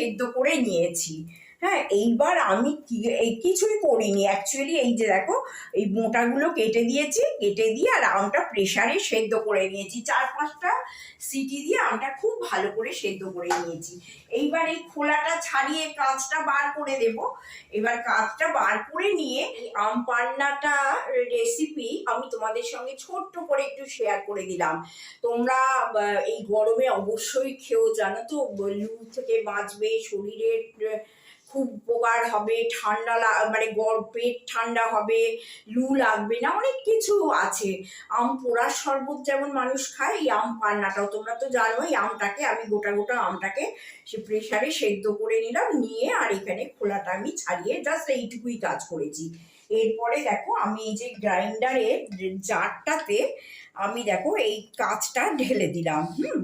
সেদ্ধ করে নিয়েছি। হ্যাঁ এইবার আমি কিছুই করিনি। অ্যাকচুয়ালি এই যে দেখো, এই মোটাগুলো কেটে দিয়েছি, কেটে দিয়ে আর আমটা প্রেসারে সেদ্ধ করে নিয়েছি। চার পাঁচটা সিটি দিয়ে আমটা খুব ভালো করে সেদ্ধ করে নিয়েছি। এইবার এই খোলাটা ছাড়িয়ে কাঁচটা বার করে দেব। এবার কাঁচটা বার করে নিয়ে আম পান্নাটা রেসিপি আমি তোমাদের সঙ্গে ছোট্ট করে একটু শেয়ার করে দিলাম। তোমরা এই গরমে অবশ্যই খেয়েও জানো তো, লু থেকে বাঁচবে, শরীরের খুব উপকার হবে, ঠান্ডা মানে পেট ঠান্ডা হবে, লু লাগবে না, অনেক কিছু আছে। আম পোড়ার শরবত যেমন মানুষ খায়, এই আম পান্নাটাও। তোমরা তো জানো এই আমটাকে আমি গোটা গোটা আমটাকে সে প্রেশারে সেদ্ধ করে নিলাম, নিয়ে আর এখানে খোলাটা আমি ছাড়িয়ে জাস্ট এইটুকুই কাজ করেছি। এরপরে দেখো, আমি এই যে গ্রাইন্ডারের জারটাতে আমি দেখো, এই কাঁচটা ঢেলে দিলাম, হুম?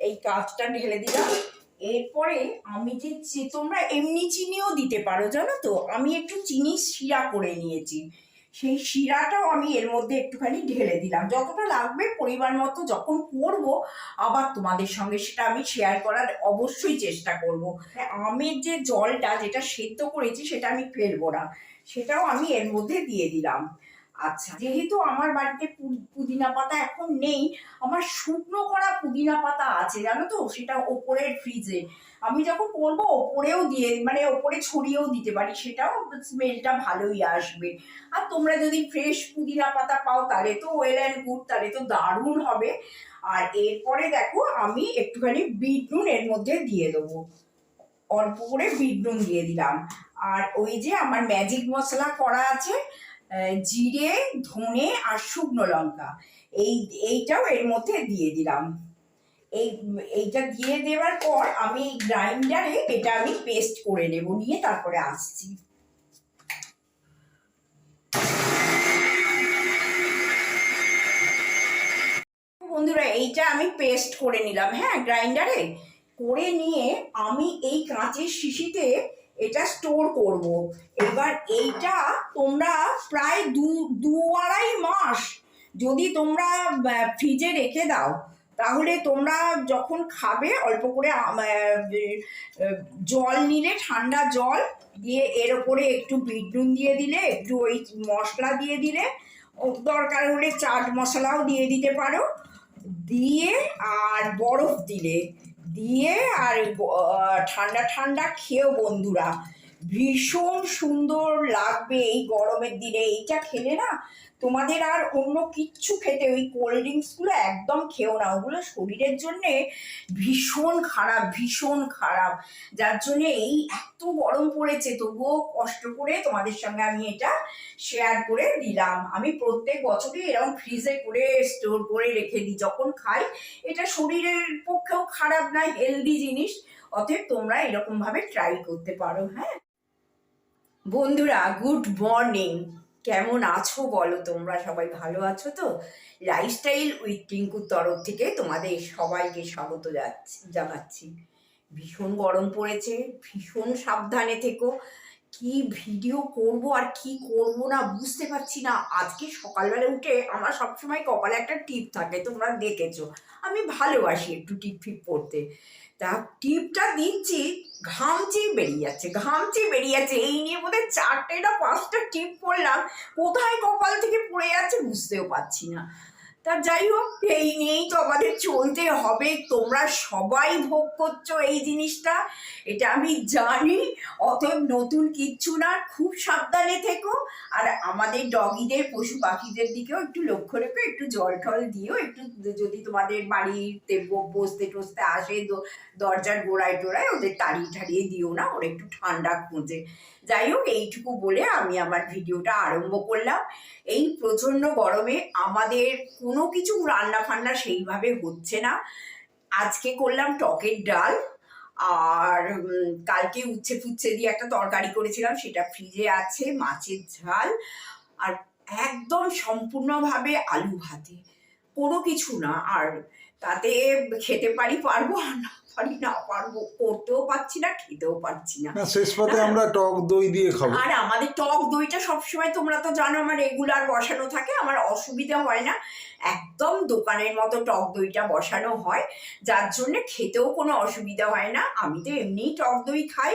এই কাঁচটা ঢেলে দিলাম এরপরে আমি যে তোমরা এমনি চিনিও দিতে পারো, জানো তো? আমি একটু চিনি শিরা করে নিয়েছি। সেই শিরাটাও আমি এর মধ্যে একটুখানি ঢেলে দিলাম। যতটা লাগবে পরিমাণ মতো যখন করব, আবার তোমাদের সঙ্গে সেটা আমি শেয়ার করার অবশ্যই চেষ্টা করব। আমের যে জলটা যেটা সেদ্ধ করেছি, সেটা আমি ফেলব না। সেটাও আমি এর মধ্যে দিয়ে দিলাম। আচ্ছা যেহেতু আমার বাড়িতে পুদিনা পাতা এখন নেই, আমার শুকনো করা পুদিনা পাতা আছে, জানো তো? সেটা ওপরের ফ্রিজে আমি যখন করব, ওপরেও দিয়ে মানে ওপরে ছড়িয়েও দিতে পারি, সেটাও স্মেলটা ভালোই আসবে। আর তোমরা যদি ফ্রেশ পুদিনা পাতা পাও, তাহলে তো ওয়েল অ্যান্ড গুড তাহলে তো দারুণ হবে। আর এরপরে দেখো, আমি একটুখানি বিট নুন এর মধ্যে দিয়ে দেবো। অল্প করে বিট নুন দিয়ে দিলাম। আর ওই যে আমার ম্যাজিক মশলা করা আছে জিরে, ধনে আর শুকনো লঙ্কা। এই, এইটাও এর মধ্যে দিয়ে দিলাম। এই, এইটা দিয়ে দেওয়ার পর আমি গ্রাইন্ডারে এটা আমি পেস্ট করে নেব নিয়ে তারপরে আসছি। বন্ধুরা, এইটা আমি পেস্ট করে নিলাম হ্যাঁ গ্রাইন্ডারে। করে নিয়ে আমি এই কাঁচের শিশিতে এটা স্টোর করব। এবার এইটা তোমরা প্রায় দু দু আড়াই মাস যদি তোমরা ফ্রিজে রেখে দাও, তাহলে তোমরা যখন খাবে, অল্প করে জল নিলে, ঠান্ডা জল, দিয়ে এর ওপরে একটু বিট নুন দিয়ে দিলে, একটু ওই মশলা দিয়ে দিলে দরকার হলে চাট মশলাও দিয়ে দিতে পারো। দিয়ে আর বরফ দিলে। দিয়ে আর ঠান্ডা ঠান্ডা খেয়েও বন্ধুরা। ভীষণ সুন্দর লাগবে এই গরমের দিনে। এইটা খেলে না তোমাদের আর অন্য কিচ্ছু খেতে, ওই কোল্ড ড্রিঙ্কসগুলো একদম খেও না। ওগুলো শরীরের জন্যে ভীষণ খারাপ ভীষণ খারাপ। যার জন্যে এই এত গরম পড়েছে, তবুও কষ্ট করে তোমাদের সঙ্গে আমি এটা শেয়ার করে দিলাম। আমি প্রত্যেক বছরই এরকম ফ্রিজে করে স্টোর করে রেখে দিই। যখন খাই, এটা শরীরের পক্ষেও খারাপ না হেলদি জিনিস। অতএব তোমরা এরকমভাবে ট্রাই করতে পারো হ্যাঁ? বন্ধুরা গুড মর্নিং কেমন আছো বলো? তোমরা সবাই ভালো আছো তো? লাইফস্টাইল উইথ টিঙ্কুর তরফ থেকে তোমাদের সবাইকে স্বাগত জানাচ্ছি। ভীষণ গরম পড়েছে, ভীষণ সাবধানে থেকো। কি ভিডিও করব আর কি করব না বুঝতে পারছি না। আজকে সকালবেলা উঠে আমার সবসময় কপালে একটা টিপ থাকে, তোমরা দেখেছ। আমি ভালোবাসি একটু টিপ ফিপ পড়তে। তা টিপটা দিচ্ছি ঘামচি বেরিয়ে যাচ্ছে ঘামচি বেরিয়ে যাচ্ছে। এই নিয়ে বোধহয় চারটে না পাঁচটা টিপ পড়লাম। কোথায় কপাল থেকে পড়ে যাচ্ছে বুঝতেও পারছি না। তা যাই হোক, এই নিয়েই তো আমাদের চলতে হবে। তোমরা সবাই ভোগ করছ এই জিনিসটা। এটা আমি জানি, অতএব নতুন কিচ্ছু না, খুব সাবধানে থেকো। আর আমাদের ডগিদের, পশু পাখিদের দিকেও একটু লক্ষ্য রেখো, একটু জল টল দিও, একটু যদি তোমাদের বাড়িতে বসতে টসতে আসে দরজার গোড়ায় টোড়ায়, ওদের তাড়িয়ে ঠাড়িয়ে দিও না, ওরা একটু ঠান্ডা খুঁজে। যাই হোক, এইটুকু বলে আমি আমার ভিডিওটা আরম্ভ করলাম। এই প্রচণ্ড গরমে আমাদের কোনো কিছু রান্না ফান্না সেইভাবে হচ্ছে না। আজকে করলাম টকের ডাল, আর কালকে উচ্ছে ফুচ্ছে দিয়ে একটা তরকারি করেছিলাম, সেটা ফ্রিজে আছে, মাছের ঝাল, আর একদম সম্পূর্ণভাবে আলু ভাতে। কোনো কিছু না, আর তাতে খেতে পারি, পারব না। পারি না পারব করতেও পারছি না খেতেও পারছি না। শেষ পাতে আমরা টক দই দিয়ে খাব। আর আমাদের টক দইটা সবসময় তোমরা তো জানো আমার রেগুলার বসানো থাকে আমার অসুবিধা হয় না। একদম দোকানের মতো টক দইটা বসানো হয় যার জন্য খেতেও কোনো অসুবিধা হয় না। আমি তো এমনিই টক দই খাই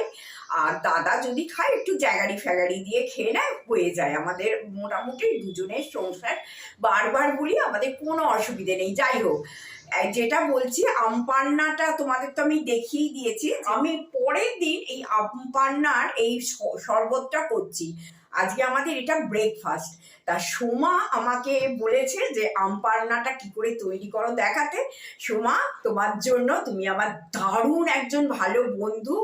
আর দাদা যদি খায় একটু জ্যাগারি ফ্যাগারি দিয়ে খেয়ে নেয় হয়ে যায়। আমাদের মোটামুটি দুজনের সংসার বারবার বলি আমাদের কোনো অসুবিধে নেই। যাই হোক যেটা বলছি, আমপান্নাটা তোমাদের তো আমি দেখিয়ে দিয়েছি, আমি পরের দিন এই আমপান্নার এই শরবতটা করছি। আজকে আমাদের এটা ব্রেকফাস্ট তা সোমা আমাকে বলেছে যে, আমপান্নাটা কি করে তৈরি করো দেখাতে। সোমা, তোমার জন্য তুমি আমার দারুণ একজন ভালো বন্ধু।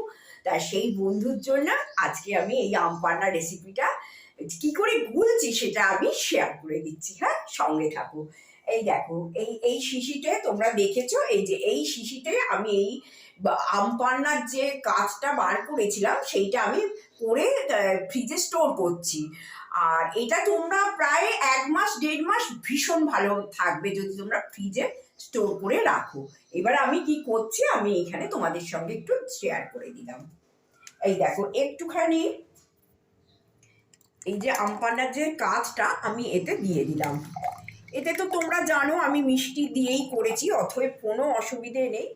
তা সেই বন্ধুর জন্য আজকে আমি এই আমপান্না রেসিপিটা কি করে গুলছি সেটা আমি শেয়ার করে দিচ্ছি হ্যাঁ? সঙ্গে থাকো। এই দেখো, এই এই শিশিতে তোমরা দেখেছ? এই যে এই শিশিতে আমি এই আমপান্নার যে কাজটা বার করেছিলাম, সেইটা আমি করে ফ্রিজে স্টোর করছি। আর এটা তোমরা প্রায় এক মাস, দেড় মাস ভীষণ ভালো থাকবে যদি তোমরা ফ্রিজে স্টোর করে রাখো। এবার আমি কি করছি? আমি এখানে তোমাদের সঙ্গে একটু শেয়ার করে দিলাম। এই দেখো, একটুখানি এই যে আমপান্নার যে কাজটা আমি এতে দিয়ে দিলাম। এতে তো তোমরা জানো আমি মিষ্টি দিয়েই করেছি অথবা কোনো অসুবিধে নেই।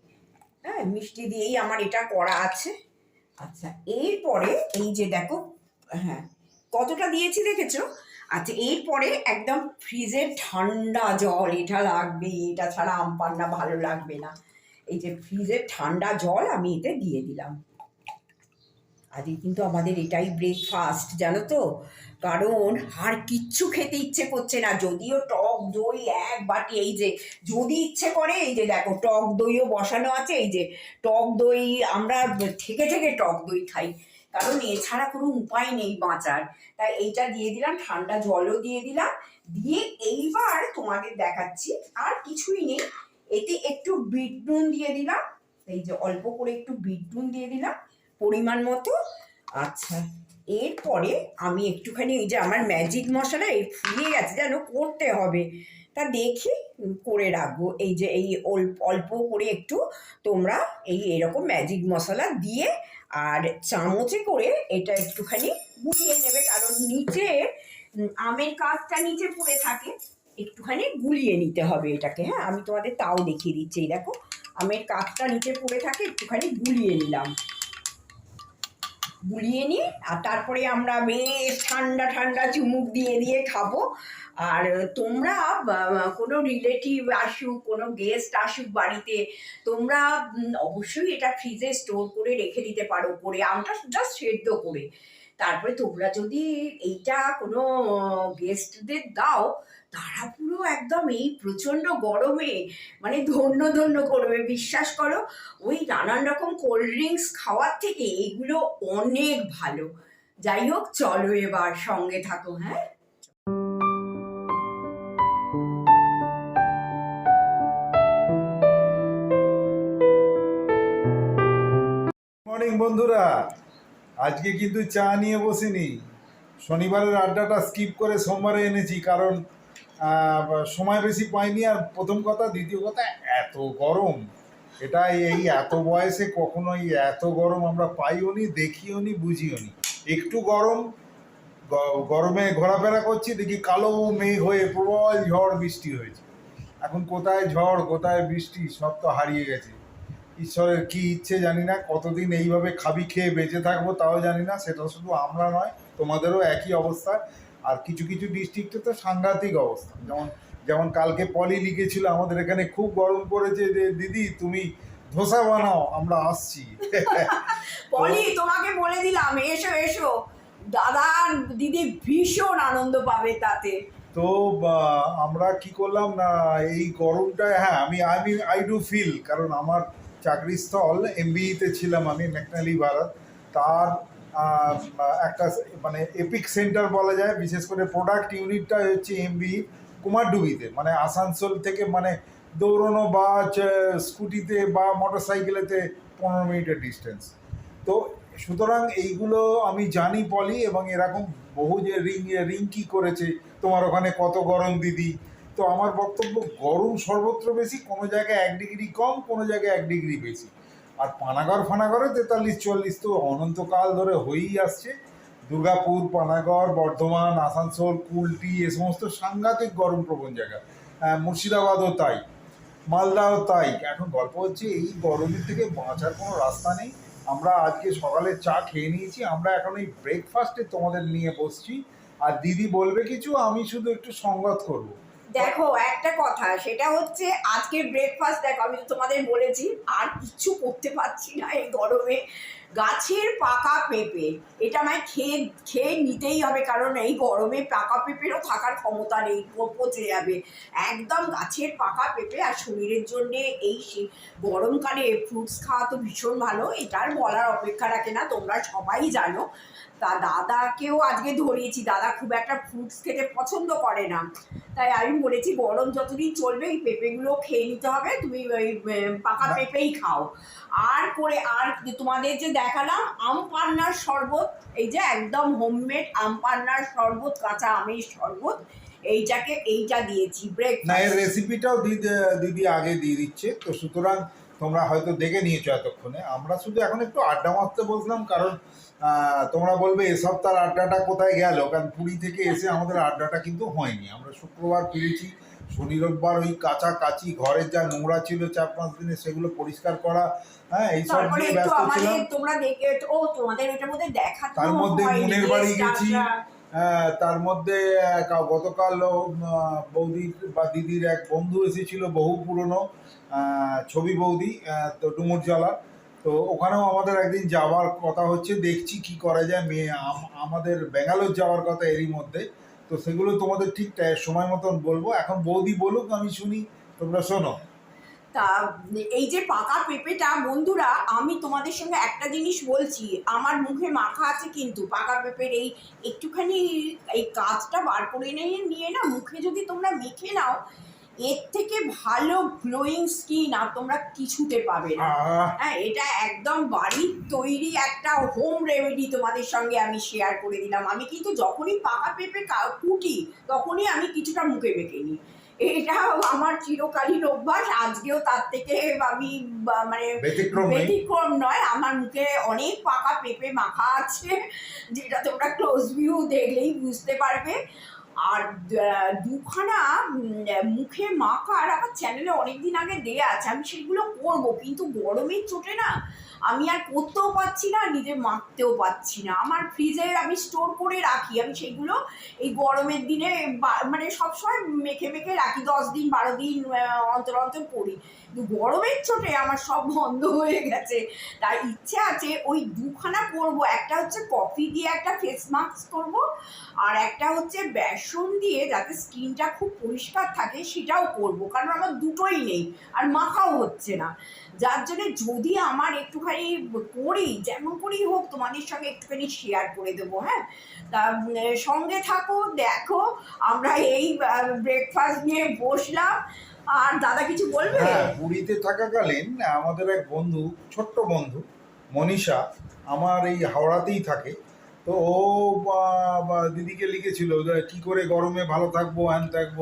হ্যাঁ মিষ্টি দিয়েই আমার এটা করা আছে। আচ্ছা এরপরে এই যে দেখো হ্যাঁ কতটা দিয়েছি দেখেছ? আচ্ছা এরপরে একদম ফ্রিজের ঠান্ডা জল, এটা লাগবে, এটা ছাড়া আম পান্না ভালো লাগবে না। এই যে ফ্রিজের ঠান্ডা জল আমি এতে দিয়ে দিলাম। আজকে কিন্তু আমাদের এটাই ব্রেকফাস্ট জানো তো? কারণ আর কিচ্ছু খেতে ইচ্ছে করছে না। যদিও টক দই এক বাটি, এই যে যদি ইচ্ছে করে, এই যে দেখো টক দইও বসানো আছে, এই যে টক দই আমরা থেকে থেকে টক দই খাই। কারণ এছাড়া কোনো উপায় নেই বাঁচার। তাই এইটা দিয়ে দিলাম, ঠান্ডা জলও দিয়ে দিলাম। দিয়ে এইবার তোমাদের দেখাচ্ছি, আর কিছুই নেই। এতে একটু বিট নুন দিয়ে দিলাম। এই যে অল্প করে একটু বিট নুন দিয়ে দিলাম, পরিমাণ মতো। আচ্ছা। এরপরে আমি একটুখানি এই যে আমার ম্যাজিক মশলা এই ফুরিয়ে গেছে, যেন করতে হবে। তা দেখি করে রাখব। এই যে এই অল্প অল্প করে একটু তোমরা এই এরকম ম্যাজিক মশলা দিয়ে আর চামচে করে এটা একটুখানি গুলিয়ে নেবে, কারণ নিচে আমের কাজটা নিচে পড়ে থাকে। একটুখানি গুলিয়ে নিতে হবে এটাকে হ্যাঁ? আমি তোমাদের তাও দেখিয়ে দিচ্ছি। এই দেখো, আমের কাজটা নিচে পড়ে থাকে, একটুখানি গুলিয়ে নিলাম। গুলিয়ে নিয়ে আর তারপরে আমরা বেশ ঠান্ডা ঠান্ডা চুমুক দিয়ে দিয়ে খাব। আর তোমরা কোনো রিলেটিভ আসুক, কোনো গেস্ট আসুক বাড়িতে, তোমরা অবশ্যই এটা ফ্রিজে স্টোর করে রেখে দিতে পারো করে আমটা জাস্ট সেদ্ধ করে। তারপরে তোমরা যদি এইটা কোনো গেস্টদের দাও তারা পুরো একদম এই প্রচণ্ড গরমে মানে ধন্য ধন্য করবে, বিশ্বাস করো। ওই নানান রকম কোল্ড ড্রিঙ্কস খাওয়ার থেকে এগুলো অনেক ভালো। যাই হোক, চলো এবার সঙ্গে থাকো হ্যাঁ? বন্ধুরা। আজকে কিন্তু চা নিয়ে বসিনি। শনিবারের আড্ডাটা স্কিপ করে সোমবারে এনেছি, কারণ সময় বেশি পাইনি আর প্রথম কথা, দ্বিতীয় কথা, এত গরম। এটা এই এত বয়সে কখনোই এত গরম আমরা পাইও নি দেখিও নি বুঝিও নি একটু গরম গরমে ঘোরাফেরা করছি, দেখি কালো মেঘ হয়ে প্রবল ঝড় বৃষ্টি হয়েছে। এখন কোথায় ঝড়, কোথায় বৃষ্টি, সব তো হারিয়ে গেছে। ঈশ্বরের কি ইচ্ছে জানি না, কতদিন এইভাবে খাবি খেয়ে বেঁচে থাকব তাও জানি না, সেটা শুধু আমরা নয়, তোমাদেরও একই অবস্থা। আর কিছু কিছু ডিস্ট্রিক্টে তো সাংঘাতিক অবস্থা। যেমন যেমন কালকে পলি লিখেছিল আমাদের এখানে খুব গরম পড়েছে যে দিদি তুমি ধোসা বানাও আমরা আসছি। পলি তোমাকে বলে দিলাম এসো এসো। দাদা দিদি ভীষণ আনন্দ পাবে তাতে। তো আমরা কি করলাম না এই গরমটায় হ্যাঁ আমি আমি আই ডু ফিল কারণ আমার চাকরিস্থল এমবিইতে ছিলাম আমি ম্যাকনালি ভারত। তার একটা মানে এপিক সেন্টার বলা যায়, বিশেষ করে প্রোডাক্ট ইউনিটটা হচ্ছে এমবি কুমারডুবিতে মানে আসানসোল থেকে মানে দৌড়নো বা স্কুটিতে বা মোটর সাইকেলেতে পনেরো মিনিটের ডিস্টেন্স তো সুতরাং এইগুলো আমি জানি পলি, এবং এরকম বহু যে রিং রিঙ্কি করেছে, তোমার ওখানে কত গরম দিদি? তো আমার বক্তব্য, গরম সর্বত্র বেশি, কোনো জায়গায় এক ডিগ্রি কম, কোনো জায়গায় এক ডিগ্রি বেশি। আর পানাগড় ফানাগড়ে তেতাল্লিশ চুয়াল্লিশ তো অনন্তকাল ধরে হয়েই আসছে। দুর্গাপুর পানাগড় বর্ধমান আসানসোল কুলটি এ সমস্ত সাংঘাতিক গরম প্রবণ জায়গা। আহ, মুর্শিদাবাদও তাই মালদাও তাই। এখন গল্প হচ্ছে এই গরমের থেকে বাঁচার কোনো রাস্তা নেই। আমরা আজকে সকালে চা খেয়ে নিয়েছি আমরা এখন এই ব্রেকফাস্টে তোমাদের নিয়ে বসছি। আর দিদি বলবে কিছু আমি শুধু একটু সংবাদ করব। দেখো, একটা কথা, সেটা হচ্ছে আজকের ব্রেকফাস্ট দেখো, আমি তো তোমাদের বলেছি, আর কিচ্ছু করতে পারছি না এই গরমে। গাছের পাকা পেঁপে, এটা আমায় খেয়ে খেয়ে নিতেই হবে, কারণ এই গরমে পাকা পেঁপেরও থাকার ক্ষমতা নেই পচে যাবে। একদম গাছের পাকা পেঁপে আর শরীরের জন্য এই গরমকালে ফ্রুটস খাওয়া তো ভীষণ ভালো, এটার বলার অপেক্ষা রাখে না, তোমরা সবাই জানো। তা দাদাকেও আজকে ধরিয়েছি। দাদা খুব একটা ফ্রুটস খেতে পছন্দ করে না। তাই আমি বলেছি গরম যতদিন চলবে এই পেঁপেগুলো খেয়ে নিতে হবে। তুমি ওই পাকা পেঁপেই খাও। আর করে আর তোমাদের যে দেখালাম আম পান্নার শরবত এই যে একদম হোমমেড আম পান্নার শরবত কাঁচা আমের শরবত এইটাকে এইটা দিয়েছি ব্রেক না এর রেসিপিটাও দিদি দিদি আগে দিয়ে দিচ্ছে। তো সুতরাং তোমরা হয়তো দেখে নিয়েছো এতক্ষণে। আমরা শুধু এখন একটু আড্ডা মারতে বসলাম কারণ তোমরা বলবে এ সপ্তাহের আড্ডাটা কোথায় গেল? কারণ পুরী থেকে এসে আমাদের আড্ডাটা কিন্তু হয়নি। আমরা শুক্রবার ফিরেছি শনি রোববার ওই কাছাকাছি ঘরের যা নোংরা ছিল চার পাঁচ দিনে সেগুলো পরিষ্কার করা হ্যাঁ এইসব নিয়ে ব্যস্ত ছিলাম। তার মধ্যে মুনের বাড়ি গেছি। তার মধ্যে গতকাল বৌদির বা দিদির এক বন্ধু এসেছিল বহু পুরনো ছবি বৌদি তো ডুমুরজলা। তো ওখানেও আমাদের একদিন যাওয়ার কথা হচ্ছে, দেখছি কি করা যায়। মেয়ে, আম- আমাদের ব্যাঙ্গালোর যাওয়ার কথা এরই মধ্যে। তো সেগুলো তোমাদের ঠিক সময় মতন বলব। এখন বৌদি বলুক, আমি শুনি। তোমরা শোনো। তা, এই যে পাকা পেঁপেটা, বন্ধুরা, আমি তোমাদের সঙ্গে একটা জিনিস বলছি। আমার মুখে মাখা আছে কিন্তু। পাকা পেঁপের এই একটুখানি এই কাজটা বার করে নিয়ে না মুখে যদি তোমরা মেখে নাও এর থেকে ভালো গ্লোয়িং স্কিন আর তোমরা কিছুতে পাবে না। হ্যাঁ এটা একদম বাড়ির তৈরি একটা হোম রেমেডি তোমাদের সঙ্গে আমি শেয়ার করে দিলাম। আমি কিন্তু যখনই পাকা পেঁপে কুটি তখনই আমি কিছুটা মুখে মেখে নিই। এটা আমার চিরকালীন অভ্যাস আজকেও তার থেকে আমি মানে ব্যতিক্রম নয়। আমার মুখে অনেক পাকা পেঁপে মাখা আছে যেটা তোমরা ক্লোজ ভিউ দেখলেই বুঝতে পারবে। আর দুখানা মুখে মাখার আমার চ্যানেলে অনেকদিন আগে দেয়া আছে। আমি সেগুলো করব, কিন্তু গরমের চোটে না আমি আর করতেও পারছি না, আর নিজে মাখতেও পারছি না। আমার ফ্রিজে আমি স্টোর করে রাখি। আমি সেগুলো এই গরমের দিনে মানে সবসময় মেখে মেখে রাখি। দশ দিন, বারো দিন অন্তর অন্তর করি কিন্তু গরমের চোটে আমার সব বন্ধ হয়ে গেছে। তাই ইচ্ছে আছে ওই দুখানা করব। একটা হচ্ছে কফি দিয়ে একটা ফেস মাস্ক করব, আর একটা হচ্ছে বেসন দিয়ে যাতে স্কিনটা খুব পরিষ্কার থাকে, সেটাও করব। কারণ আমার দুটোই নেই, আর মাখাও হচ্ছে না। যার জন্য যদি আমার একটুখানি করি যেমন করেই হোক তোমাদের সঙ্গে একটুখানি শেয়ার করে দেবো হ্যাঁ? তা সঙ্গে থাকো, দেখো, আমরা এই ব্রেকফাস্ট নিয়ে বসলাম। আর দাদা কিছু বলবে? হ্যাঁ পুরীতে থাকাকালীন আমাদের এক বন্ধু, ছোট্ট বন্ধু, মনীষা, আমার এই হাওড়াতেই থাকে। তো ও দিদিকে লিখেছিল কি করে গরমে ভালো থাকব, হ্যান থাকব?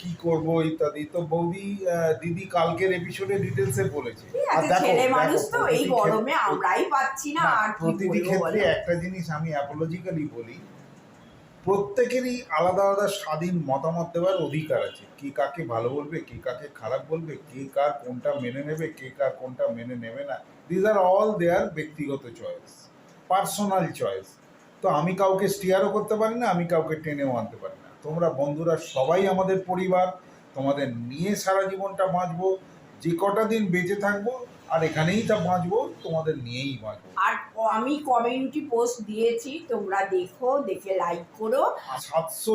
কি করব ইত্যাদি। তো বৌদি দিদি কালকের এপিসোডে ডিটেলসে বলেছে। আর দেখো, ছেলে মানুষ তো এই গরমে আমরাই পাচ্ছি না আর প্রতিটি ক্ষেত্রে একটা জিনিস আমি অ্যাপোলজিক্যালি বলি প্রত্যেকেরই আলাদা আলাদা স্বাধীন মতামত দেওয়ার অধিকার আছে। কে কাকে ভালো বলবে কে কাকে খারাপ বলবে কে কার কোনটা মেনে নেবে কে কার কোনটা মেনে নেবে না। দিজ আর অল দেয়ার ব্যক্তিগত চয়েস পার্সোনাল চয়েস তো আমি কাউকে স্টিয়ারও করতে পারি না আমি কাউকে টেনেও আনতে পারি না। তোমরা বন্ধুরা সবাই আমাদের পরিবার, তোমাদের নিয়ে সারা জীবনটা বাঁচবো, যে কটা দিন বেঁচে থাকব আর এখানেই তা বাঁচবো, তোমাদের নিয়েই বাঁচবো। আর আমি কমিউনিটি পোস্ট দিয়েছি তোমরা দেখো দেখে লাইক করো। সাতশো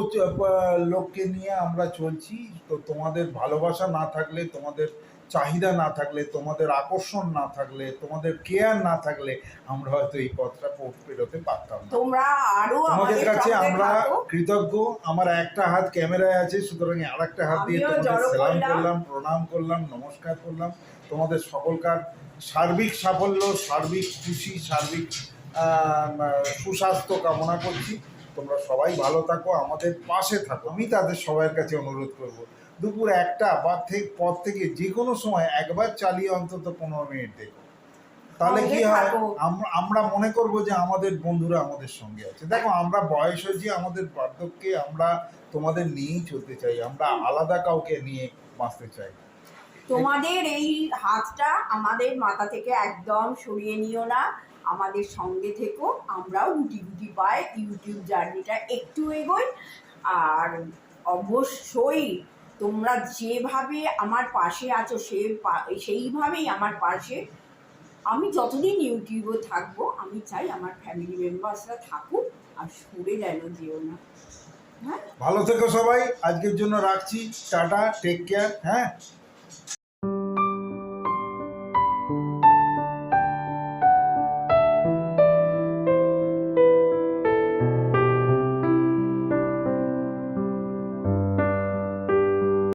লোককে নিয়ে আমরা চলছি। তো তোমাদের ভালোবাসা না থাকলে তোমাদের চাহিদা না থাকলে তোমাদের আকর্ষণ না থাকলে তোমাদের কেয়ার না থাকলে আমরা হয়তো এই পথটা পথ পেরোতে পারতাম তোমরা আরও আমাদের কাছে আমরা কৃতজ্ঞ। আমার একটা হাত ক্যামেরায় আছে সুতরাং আর একটা হাত দিয়ে তোমাদের সালাম। করলাম প্রণাম করলাম নমস্কার করলাম। তোমাদের সকলকার সার্বিক সাফল্য সার্বিক খুশি সার্বিক সুস্বাস্থ্য কামনা করছি। তোমরা সবাই ভালো থাকো আমাদের পাশে থাকো। আমি তাদের সবার কাছে অনুরোধ করব দুপুর একটা বা থেকে পর থেকে যে কোনো সময় একবার চালিয়ে অন্তত পনেরো মিনিট দেখো। তাহলে কি হয় আমরা মনে করব যে আমাদের বন্ধুরা আমাদের সঙ্গে আছে। দেখো আমরা বয়স হয়েছি আমাদের বার্ধক্যে আমরা তোমাদের নিয়েই চলতে চাই আমরা আলাদা কাউকে নিয়ে বাঁচতে চাই। তোমাদের এই হাতটা আমাদের মাথা থেকে একদম সরিয়ে নিও না। আমাদের সঙ্গে থেকো, আমরাও গুটি গুটি পাই ইউটিউব জার্নিটা একটু এগোই। আর অবশ্যই তোমরা যেভাবে আমার পাশে আছো, সে সেইভাবেই আমার পাশে। আমি যতদিন ইউটিউবে থাকব, আমি চাই আমার ফ্যামিলি মেম্বার্সরা থাকুক আর সরে যেন যেও না। হ্যাঁ? ভালো থেকো সবাই। আজকের জন্য রাখছি। টাটা টেক কেয়ার হ্যাঁ?